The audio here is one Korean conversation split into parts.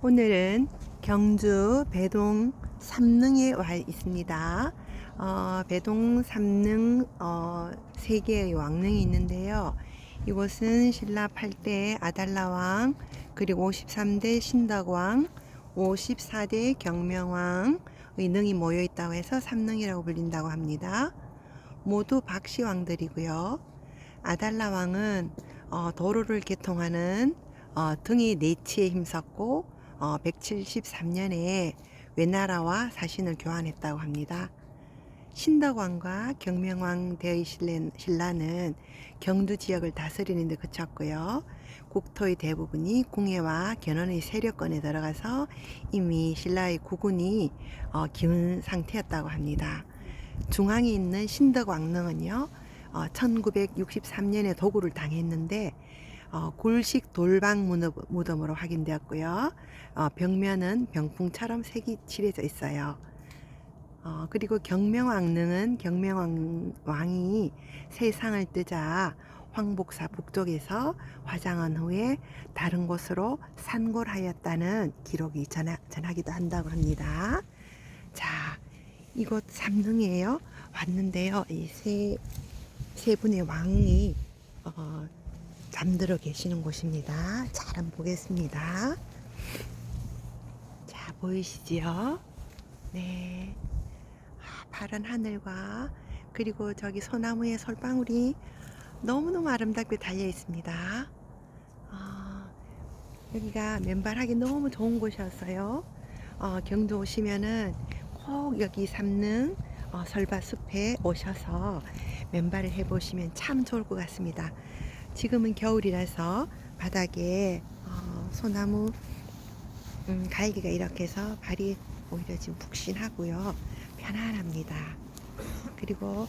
오늘은 경주 배동 삼릉에 와 있습니다. 어, 배동 삼릉 어, 세 개의 왕릉이 있는데요. 이곳은 신라 8대 아달라왕, 그리고 53대 신덕왕, 54대 경명왕의 능이 모여 있다고 해서 삼릉이라고 불린다고 합니다. 모두 박씨 왕들이고요. 아달라 왕은 어, 도로를 개통하는 어, 등이 내치에 힘썼고 어, 173년에 외나라와 사신을 교환했다고 합니다. 신덕왕과 경명왕 대의 신라- 신라는 경두 지역을 다스리는 데 그쳤고요. 국토의 대부분이 궁예와 견훤의 세력권에 들어가서 이미 신라의 국군이 어, 기운 상태였다고 합니다. 중앙에 있는 신덕왕릉은요. 어, 1963년에 도구를 당했는데 어, 굴식 돌방 무덤- 무덤으로 확인되었고요. 어, 벽면은 병풍처럼 색이 칠해져 있어요. 어, 그리고 경명왕릉은 경명왕이 세상을 뜨자 황복사 북쪽에서 화장한 후에 다른 곳으로 산골하였다는 기록이 전하, 전하기도 한다고 합니다. 자, 이곳 삼릉이에요. 왔는데요. 이 세, 세 분의 왕이 어, 잠들어 계시는 곳입니다. 잘 한번 보겠습니다. 자, 보이시지요? 네. 아, 파란 하늘과 그리고 저기 소나무에 솔방울이 너무너무 아름답게 달려 있습니다. 아, 여기가 맨발하기 너무 좋은 곳이었어요. 어, 경주 오시면은 꼭 여기 삼릉 어, 설바숲에 오셔서 맨발을 해보시면 참 좋을 것 같습니다. 지금은 겨울이라서 바닥에 어, 소나무 음, 갈기가 이렇게 해서 발이 오히려 지금 푹신하고요. 편안합니다. 그리고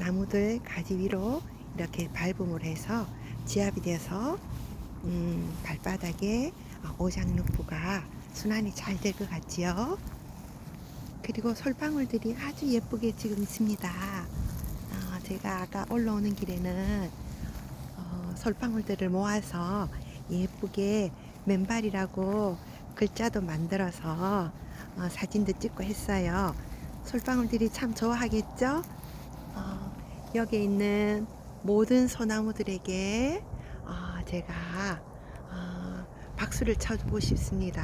나무들 가지 위로 이렇게 밟음을 해서 지압이 돼서 음, 발바닥에 어, 오장육부가 순환이 잘 될 것 같지요. 그리고 솔방울들이 아주 예쁘게 지금 있습니다. 어, 제가 아까 올라오는 길에는 어, 솔방울들을 모아서 예쁘게 맨발이라고 글자도 만들어서 어, 사진도 찍고 했어요. 솔방울들이 참 좋아하겠죠? 어, 여기 있는 모든 소나무들에게 어, 제가 어, 박수를 쳐주고 싶습니다.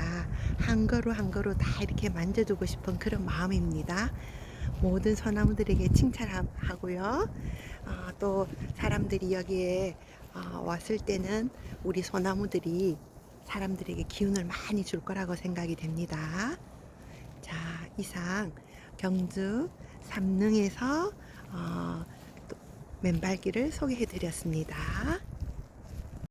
한 그루 한 그루 다 이렇게 만져주고 싶은 그런 마음입니다. 모든 소나무들에게 칭찬하고요. 어, 또 사람들이 여기에 어, 왔을 때는 우리 소나무들이 사람들에게 기운을 많이 줄 거라고 생각이 됩니다. 자, 이상 경주 삼릉에서 어, 또 맨발길을 소개해 드렸습니다.